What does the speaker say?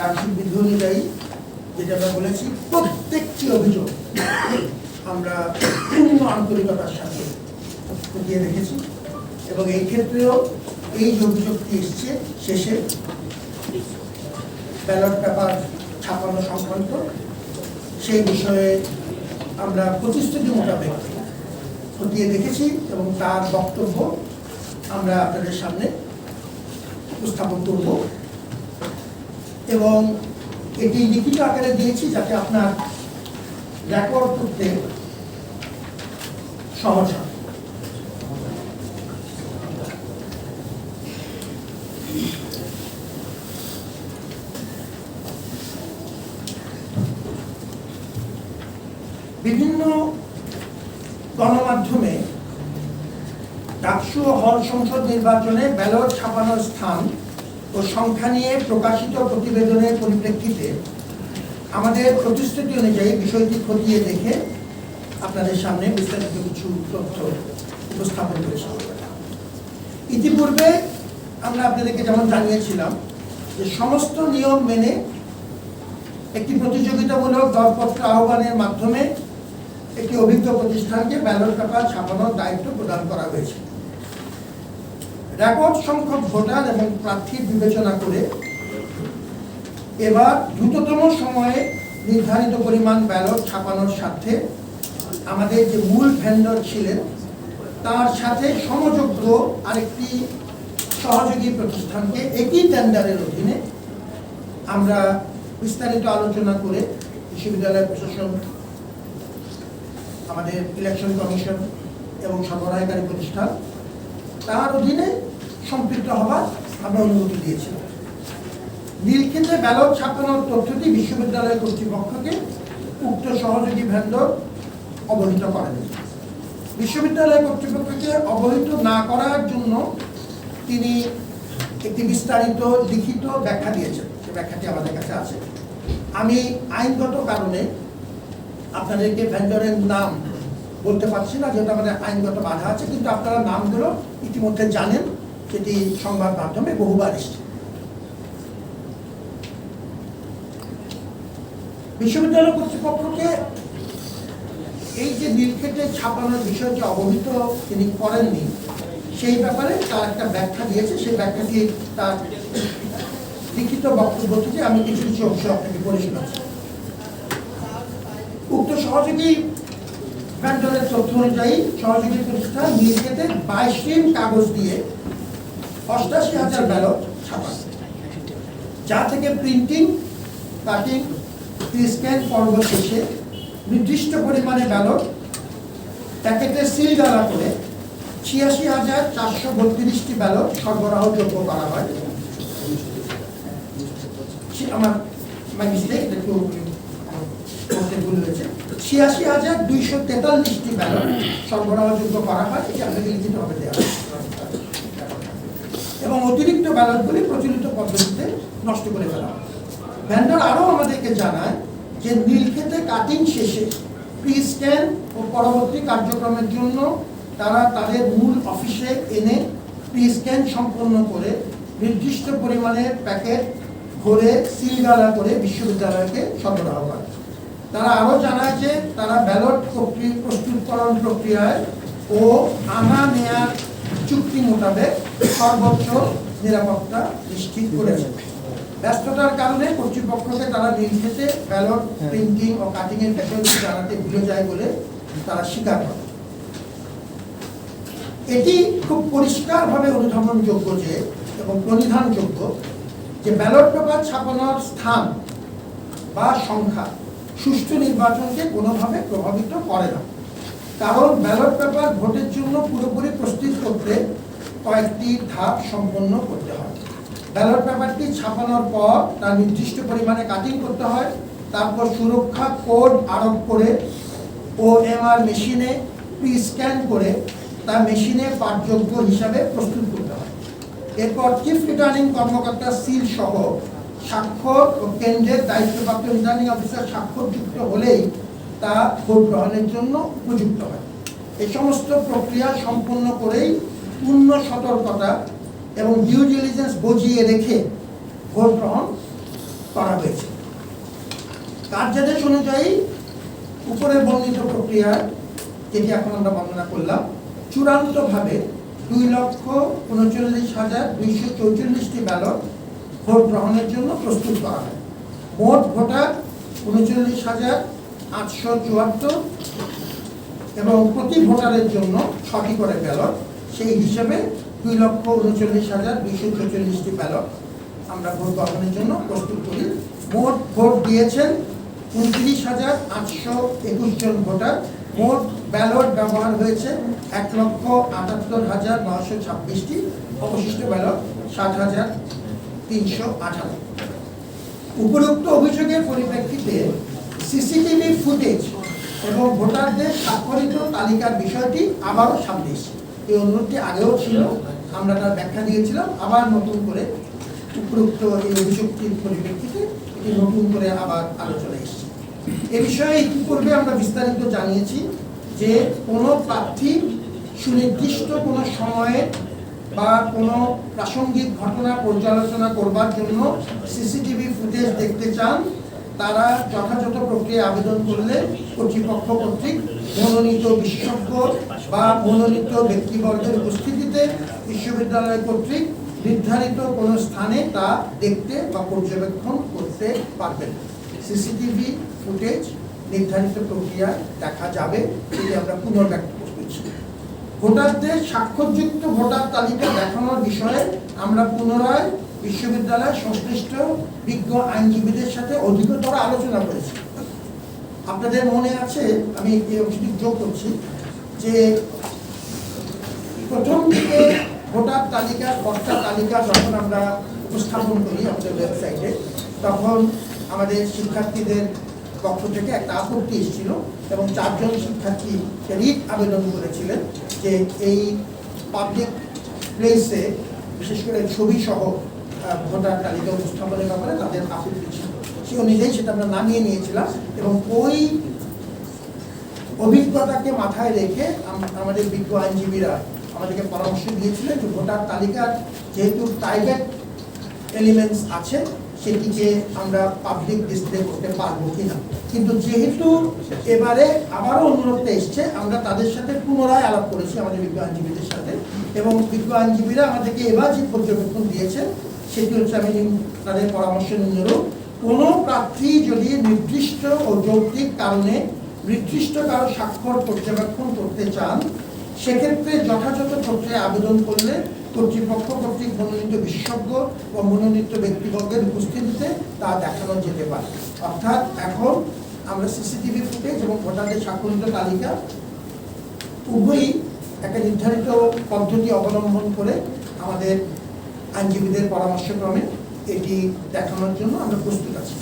Chargesheet বিধি অনুযায়ী যেটা আমরা বলেছি, প্রত্যেকটি অভিযোগ আমরা পূর্ণ আন্তরিকতার সাথে খতিয়ে দেখেছি। এবং এই ক্ষেত্রেও এই যে অভিযোগটি এসছে, শেষে ব্যালট পেপার ছাপানো সংক্রান্ত সেই বিষয়ে আমরা প্রতিশ্রুতি মোতাবেক খতিয়ে দেখেছি এবং তার বক্তব্য আমরা আপনাদের সামনে উপস্থাপন করব। এবং এটি লিখিত আকারে দিয়েছি যাতে আপনার রেকর্ড করতে সহজ হয়। বিভিন্ন গণমাধ্যমে ডাকসু হল সংসদ নির্বাচনে ব্যালট ছাপানোর স্থান ও সংখ্যা নিয়ে প্রকাশিত প্রতিবেদনের পরিপ্রেক্ষিতে আমাদের প্রতিশ্রুতি অনুযায়ী বিষয়টি খতিয়ে দেখে আপনাদের সামনে বিস্তারিত কিছু তথ্য উপস্থাপন করেছি। ইতিপূর্বে আমরা আপনাদেরকে যেমন জানিয়েছিলাম যে সমস্ত নিয়ম মেনে একটি প্রতিযোগিতামূলক দরপত্র আহ্বানের মাধ্যমে একটি অভিজ্ঞ প্রতিষ্ঠানকে ব্যালট পেপার ছাপানোর দায়িত্ব প্রদান করা হয়েছে। রেকর্ড সংখ্যক ভোটার এবং প্রার্থীর বিবেচনা করে এবার দ্রুততম সময়ে নির্ধারিত পরিমাণ ব্যালট ছাপানোর স্বার্থে আমাদের যে মূল ভেন্ডর ছিলেন, তার সাথে সমযোগ্য আরেকটি সহযোগী প্রতিষ্ঠানকে একই টেন্ডারের অধীনে আমরা বিস্তারিত আলোচনা করে বিশ্ববিদ্যালয় প্রশাসন, আমাদের ইলেকশন কমিশন এবং সরবরাহকারী প্রতিষ্ঠান, তার অধীনে সম্পৃক্ত হওয়ার আমরা অনুমতি দিয়েছিলাম নীলক্ষেত্রে ব্যালট ছাপানোর তথ্যটি বিশ্ববিদ্যালয় কর্তৃপক্ষকে উক্ত সহযোগী ভেন্ডর অবহিত করেন। বিশ্ববিদ্যালয় কর্তৃপক্ষকে অবহিত না করার জন্য তিনি একটি বিস্তারিত লিখিত ব্যাখ্যা দিয়েছেন। সে ব্যাখ্যাটি আমাদের কাছে আছে। আমি আইনগত কারণে আপনাদেরকে ভেন্ডরের নাম বলতে পারছি না যেটা আমাদের আইনগত বাধা আছে, কিন্তু আপনারা নামগুলো ইতিমধ্যে জানেন। সেটি সংবাদ মাধ্যমে বহুবার এসছে। বিশ্ববিদ্যালয় কর্তৃপক্ষকে এই যে নীলক্ষেতে ছাপানোর বিষয়টি অবহিত তিনি করেননি, সেই ব্যাপারে তার একটা ব্যাখ্যা দিয়েছে। সেই ব্যাখ্যাটি তার লিখিত বক্তব্য থেকে আমি কিছু কিছু অংশ আপনাকে পড়ে শোনাচ্ছি। উক্ত সহযোগী ব্যান্ডলের তথ্য অনুযায়ী সহযোগী প্রতিষ্ঠান নীলক্ষেতে বাইশ টিম কাগজ দিয়ে অষ্টাশি হাজার ব্যালট যা থেকে প্রিন্টিং, কাটিং স্ক্যান পর্ব শেষে নির্দিষ্ট পরিমাণে ব্যালট, প্যাকেটে সিল গালা করে ছিয়াশি হাজার চারশো বত্রিশটি ব্যালট সরবরাহযোগ্য করা হয়। আমার মিস্টেক একটু ভুল হয়েছে। ছিয়াশি হাজার দুইশো তেতাল্লিশটি ব্যালট সরবরাহযোগ্য করা হয়, এটি আপনাকে লিখিতভাবে দেওয়া। এবং অতিরিক্ত ব্যালটগুলি প্রচলিত পদ্ধতিতে নষ্ট করে ফেলা হয়। ভ্যান্ডার আরও আমাদেরকে জানায় যে নীলক্ষেতে কাটিং শেষে প্রি স্ক্যান ও পরবর্তী কার্যক্রমের জন্য তারা তাদের মূল অফিসে এনে প্রি স্ক্যান সম্পন্ন করে নির্দিষ্ট পরিমাণে প্যাকেট ভরে সিলগালা করে বিশ্ববিদ্যালয়কে সরবরাহ করে। তারা আরও জানায় যে তারা ব্যালট প্রস্তুতকরণ প্রক্রিয়ায় ও আনা নেয়ার চুক্তি মোতাবেক সর্বোচ্চ নিরাপত্তা নিশ্চিত করেছে ব্যস্ততার কারণে কর্তৃপক্ষকে তারা নির্দেশে ব্যালট প্রিন্টিং ও কাটিং এর বিষয়গুলি জানাতে ভুলে যায় বলে তারা স্বীকার করে। এটি খুব পরিষ্কারভাবে অনুধাবনযোগ্য যে এবং প্রণিধানযোগ্য যে ব্যালট পেপার ছাপানোর স্থান বা সংখ্যা সুষ্ঠু নির্বাচনকে কোনোভাবে প্রভাবিত করে না। কারণ ব্যালট পেপার ভোটের জন্য পুরোপুরি প্রস্তুত করতে কয়েকটি ধাপ সম্পন্ন করতে হয়। ব্যালট পেপারটি ছাপানোর পর তার নির্দিষ্ট পরিমাণে কাটিং করতে হয়, তারপর সুরক্ষা কোড আরোপ করে ও এমআর মেশিনে প্রি স্ক্যান করে তা মেশিনে পাঠযোগ্য হিসাবে প্রস্তুত করতে হয়। এরপর চিফ রিটার্নিং কর্মকর্তা সিল সহ স্বাক্ষর ও কেন্দ্রের দায়িত্বপ্রাপ্ত রিটার্নিং অফিসার স্বাক্ষরযুক্ত হলেই তা ভোট গ্রহণের জন্য উপযুক্ত হয়। এই সমস্ত প্রক্রিয়া সম্পূর্ণ করেই পূর্ণ সতর্কতা এবং ডিউ ডিলিজেন্স বজিয়ে রেখে ভোট গ্রহণ করা হয়েছে। কার্যাদেশ অনুযায়ী উপরে বর্ণিত প্রক্রিয়া, যেটি এখন আমরা বর্ণনা করলাম, চূড়ান্তভাবে দুই লক্ষ উনচল্লিশ হাজার দুইশো চৌচল্লিশটি ব্যালট ভোট গ্রহণের জন্য প্রস্তুত করা হয়। মোট ভোটার উনচল্লিশ হাজার আটশো চুয়াত্তর এবং প্রতি ভোটারের জন্য ছটি করে ব্যালট। সেই হিসেবে দুই লক্ষ উনচল্লিশ হাজার দুইশো চৌচল্লিশটি ব্যালট আমরা ভোট গ্রহণের জন্য প্রস্তুত করি। মোট ভোট দিয়েছেন উনত্রিশ হাজার আটশো একুশ জন ভোটার। মোট ব্যালট ব্যবহার হয়েছে এক লক্ষ আটাত্তর হাজার নশো ছাব্বিশটি। অবশিষ্ট ব্যালট ষাট হাজার তিনশো আঠারো। উপরোক্ত অভিযোগের পরিপ্রেক্ষিতে সিসিটিভি ফুটেজ এবং ভোটারদের স্বাক্ষরিত তালিকার বিষয়টি আবারও সামনে এসেছে। এই অনুরোধটি আগেও ছিল, আমরা তার ব্যাখ্যা দিয়েছিলাম, আবার নতুন করে উপরোক্ত এই অভিযোগটির পরিপ্রেক্ষিতে এটি নতুন করে আবার আলোচনা এসেছে। এ বিষয়ে ইতিপূর্বে আমরা বিস্তারিত জানিয়েছি যে কোনো প্রার্থী সুনির্দিষ্ট কোনো সময়ে বা কোনো প্রাসঙ্গিক ঘটনা পর্যালোচনা করবার জন্য সিসিটিভি ফুটেজ দেখতে চান তারা যথাযথ প্রক্রিয়া আবেদন করলে কর্তৃপক্ষ কর্তৃক মনোনীত বিশেষজ্ঞ বা মনোনীত ব্যক্তিবর্গের উপস্থিতিতে বিশ্ববিদ্যালয় কর্তৃক নির্ধারিত কোনো স্থানে তা দেখতে বা পর্যবেক্ষণ করতে পারবেন। সিসিটিভি ফুটেজ নির্ধারিত প্রক্রিয়া দেখা যাবে এটি আমরা পুনর্ব্যক্ত করছি। ভোটারদের স্বাক্ষরযুক্ত ভোটার তালিকা দেখানোর বিষয়ে আমরা পুনরায় বিশ্ববিদ্যালয়ের সংশ্লিষ্ট বিজ্ঞ আইনজীবীদের সাথে অধিকতর আলোচনা করেছি। আপনাদের মনে আছে, আমি এই অংশটি যোগ করছি, যে প্রথম দিকে ভোটার তালিকা ভোটার তালিকা যখন আমরা উপস্থাপন করি আমাদের ওয়েবসাইটে, তখন আমাদের শিক্ষার্থীদের পক্ষ থেকে একটা আপত্তি এসেছিল এবং চারজন শিক্ষার্থী রিট আবেদন করেছিলেন যে এই পাবলিক প্লেসে বিশেষ করে ছবি সহ ভোটার তালিকা উপস্থাপনের ব্যাপারে তাদের আপত্তি ছিল সে অনুযায়ী সেটা আমরা নামিয়ে নিয়েছিলাম এবং ওই অভিজ্ঞতাকে মাথায় রেখে আমাদের বিজ্ঞ আইনজীবীরা আমাদেরকে পরামর্শ দিয়েছিলেন যে ভোটার তালিকার যেহেতু প্রাইভেট এলিমেন্টস আছে সেটিকে আমরা পাবলিক ডিসপ্লে করতে পারব কিনা। কিন্তু যেহেতু এবারে আবারও অনুরোধটা এসছে, আমরা তাদের সাথে পুনরায় আলাপ করেছি, আমাদের বিজ্ঞ আইনজীবীদের সাথে। এবং বিজ্ঞ আইনজীবীরা আমাদেরকে এবার যে পর্যবেক্ষণ দিয়েছেন সেটি হচ্ছে আমি তাদের পরামর্শ অনুযায়ী কোনো প্রার্থী যদি নির্দিষ্ট ও যৌক্তিক কারণে নির্দিষ্ট কারও স্বাক্ষর পর্যবেক্ষণ করতে চান, সেক্ষেত্রে যথাযথ প্রক্রিয়া আবেদন করলে কর্তৃপক্ষ কর্তৃক মনোনীত বিশেষজ্ঞ ও মনোনীত ব্যক্তিবর্গের উপস্থিতিতে তা দেখানো যেতে পারে। অর্থাৎ এখন আমরা সিসিটিভি ফুটেজ এবং ভোটারদের স্বাক্ষরিত তালিকা উভয়ই একটা নির্ধারিত পদ্ধতি অবলম্বন করে আমাদের আইনজীবীদের পরামর্শক্রমে এটি দেখানোর জন্য আমরা প্রস্তুত আছি।